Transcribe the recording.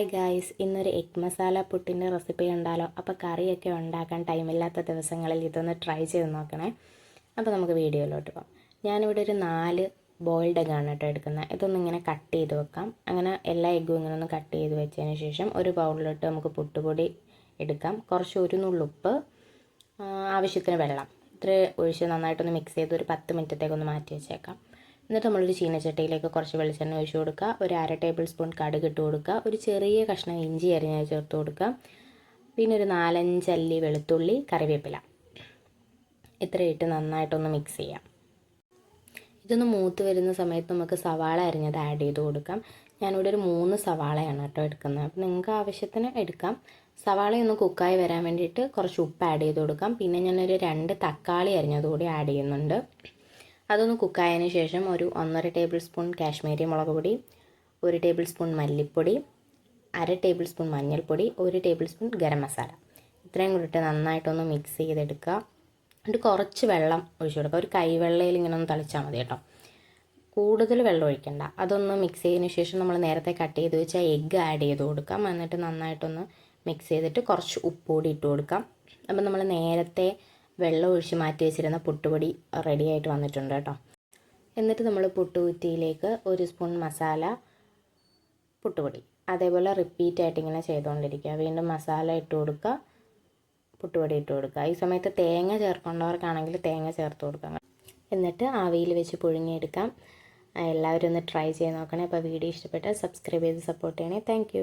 Hi guys ഇന്നൊരു egg masala പുട്ടിന്റെ recipe കണ്ടാലോ? അപ്പോൾ കറിയൊക്കെ ഉണ്ടാക്കാൻ ടൈമില്ലാത്ത ദിവസങ്ങളിൽ ഇതൊന്ന് ട്രൈ ചെയ്ത് നോക്കണേ. അപ്പോൾ നമുക്ക് വീഡിയോയിലോട്ട് പോകാം. ഞാനിവിടെ ഒരു നാല് ബോയിൽഡ് എഗ്ഗാണ് കേട്ടോ എടുക്കുന്നത്. ഇതൊന്ന് ഇങ്ങനെ കട്ട് ചെയ്ത് വെക്കാം. അങ്ങനെ എല്ലാ എഗ്ഗും ഇങ്ങനെ ഒന്ന് കട്ട് ചെയ്ത് വെച്ചതിന് ശേഷം ഒരു ബൗളിലോട്ട് നമുക്ക് പുട്ടുപൊടി എടുക്കാം. കുറച്ച് ഒരു നുള്ളുപ്പ് ആവശ്യത്തിന് വെള്ളം. ഇത്ര ഒഴിച്ച് നന്നായിട്ടൊന്ന് മിക്സ് ചെയ്ത് ഒരു പത്ത് മിനിറ്റത്തേക്കൊന്ന് മാറ്റി വെച്ചേക്കാം. എന്നിട്ട് നമ്മളൊരു ചീനച്ചട്ടിയിലേക്ക് കുറച്ച് വെളിച്ചെണ്ണ ഒഴിച്ച് കൊടുക്കുക. ഒരു അര ടേബിൾ സ്പൂൺ കടുക് ഇട്ട് കൊടുക്കുക. ഒരു ചെറിയ കഷ്ണം ഇഞ്ചി അരിഞ്ഞ ചേർത്ത് കൊടുക്കുക. പിന്നെ ഒരു നാലഞ്ചല്ലി വെളുത്തുള്ളി കറിവേപ്പില. ഇത്ര ഇട്ട് നന്നായിട്ടൊന്ന് മിക്സ് ചെയ്യാം. ഇതൊന്ന് മൂത്ത് വരുന്ന സമയത്ത് നമുക്ക് സവാള അരിഞ്ഞത് ആഡ് ചെയ്ത് കൊടുക്കാം. ഞാനിവിടെ ഒരു മൂന്ന് സവാളയാണ് കേട്ടോ എടുക്കുന്നത്. അപ്പോൾ നിങ്ങൾക്ക് ആവശ്യത്തിന് എടുക്കാം. സവാളയൊന്ന് കുക്കായി വരാൻ വേണ്ടിയിട്ട് കുറച്ച് ഉപ്പ് ആഡ് ചെയ്ത് കൊടുക്കാം. പിന്നെ ഞാനൊരു രണ്ട് തക്കാളി അരിഞ്ഞത് കൂടി ആഡ് ചെയ്യുന്നുണ്ട്. അതൊന്ന് കുക്കായതിന് ശേഷം ഒരു ഒന്നര ടേബിൾ സ്പൂൺ കാശ്മീരി മുളക് പൊടി ഒരു ടേബിൾ സ്പൂൺ മല്ലിപ്പൊടി അര ടേബിൾ സ്പൂൺ മഞ്ഞൾപ്പൊടി ഒരു ടേബിൾ സ്പൂൺ ഗരം മസാല. ഇത്രയും കൂടിയിട്ട് നന്നായിട്ടൊന്ന് മിക്സ് ചെയ്തെടുക്കുക. എന്നിട്ട് കുറച്ച് വെള്ളം ഒഴിച്ചു കൊടുക്കുക. ഒരു കൈവെള്ളയിൽ ഇങ്ങനെ ഒന്ന് തളിച്ചാൽ മതി കേട്ടോ. കൂടുതൽ വെള്ളം ഒഴിക്കണ്ട. അതൊന്ന് മിക്സ് ചെയ്തതിന് ശേഷം നമ്മൾ നേരത്തെ കട്ട് ചെയ്ത് വെച്ച എഗ്ഗ് ആഡ് ചെയ്ത് കൊടുക്കാം. എന്നിട്ട് നന്നായിട്ടൊന്ന് മിക്സ് ചെയ്തിട്ട് കുറച്ച് ഉപ്പ് കൂടി ഇട്ട് കൊടുക്കാം. അപ്പം നമ്മൾ നേരത്തെ വെള്ളം ഒഴിച്ച് മാറ്റി വെച്ചിരുന്ന പുട്ടുപൊടി റെഡി ആയിട്ട് വന്നിട്ടുണ്ട് കേട്ടോ. എന്നിട്ട് നമ്മൾ പുട്ടുകുറ്റിയിലേക്ക് ഒരു സ്പൂൺ മസാല പുട്ടുപൊടി. അതേപോലെ റിപ്പീറ്റ് ആയിട്ട് ഇങ്ങനെ ചെയ്തുകൊണ്ടിരിക്കുക വീണ്ടും മസാല ഇട്ട് കൊടുക്കുക. പുട്ടുപൊടി ഇട്ട് കൊടുക്കുക. ഈ സമയത്ത് തേങ്ങ ചേർക്കേണ്ടവർക്കാണെങ്കിൽ തേങ്ങ ചേർത്ത് കൊടുക്കാം എന്നിട്ട് ആവിയിൽ വെച്ച് പുഴുങ്ങിയെടുക്കാം. എല്ലാവരും ഒന്ന് ട്രൈ ചെയ്ത് നോക്കണേ. അപ്പോൾ വീഡിയോ ഇഷ്ടപ്പെട്ടാൽ സബ്സ്ക്രൈബ് ചെയ്ത് സപ്പോർട്ട് ചെയ്യണേ. താങ്ക്